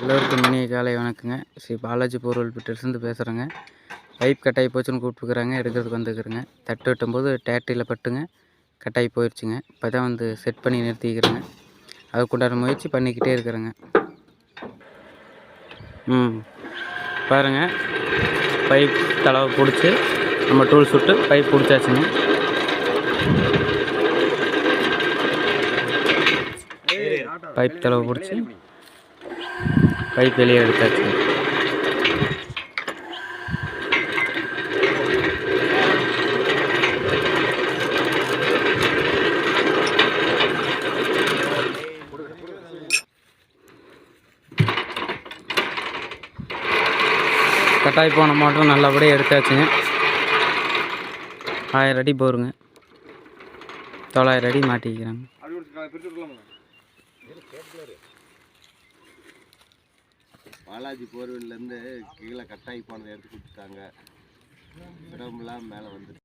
எல்லோருக்கும் இனிய காலை வணக்கங்க. ஸ்ரீ பாலாஜி போர்வெல் பிட்டர்ஸ்லேருந்து பேசுகிறேங்க பைப் கட்டாயி போச்சுன்னு கூப்பிட்டுருக்குறாங்க. எடுக்கிறதுக்கு வந்துருக்குறேங்க. தட்டு வெட்டும்போது டேட்டரியில் பட்டுங்க. கட்டாயி போயிடுச்சுங்க இப்போ தான் வந்து செட் பண்ணி நிறுத்திக்கிறேங்க. அதுக்குண்டான முயற்சி பண்ணிக்கிட்டே இருக்கிறேங்க. ம். பாருங்கள் பைப் தளவை பிடிச்சி நம்ம டூல் சுட்டு பைப் பிடிச்சாச்சுங்க. பைப் தளவை பிடிச்சி பைப் வெளியே எடுத்தாச்சு. கட்டாய் போன மாட்டும் நல்லபடியாக எடுத்தாச்சுங்க ஆயிரம் அடி போருங்க. தொள்ளாயிரம் அடி மாட்டிக்கிறாங்க. பாலாஜி போர்வெல்லேருந்து கீழே கட்டாகி போனதை எடுத்து கொடுத்துட்டாங்க. இடமெல்லாம் மேலே வந்துருச்சு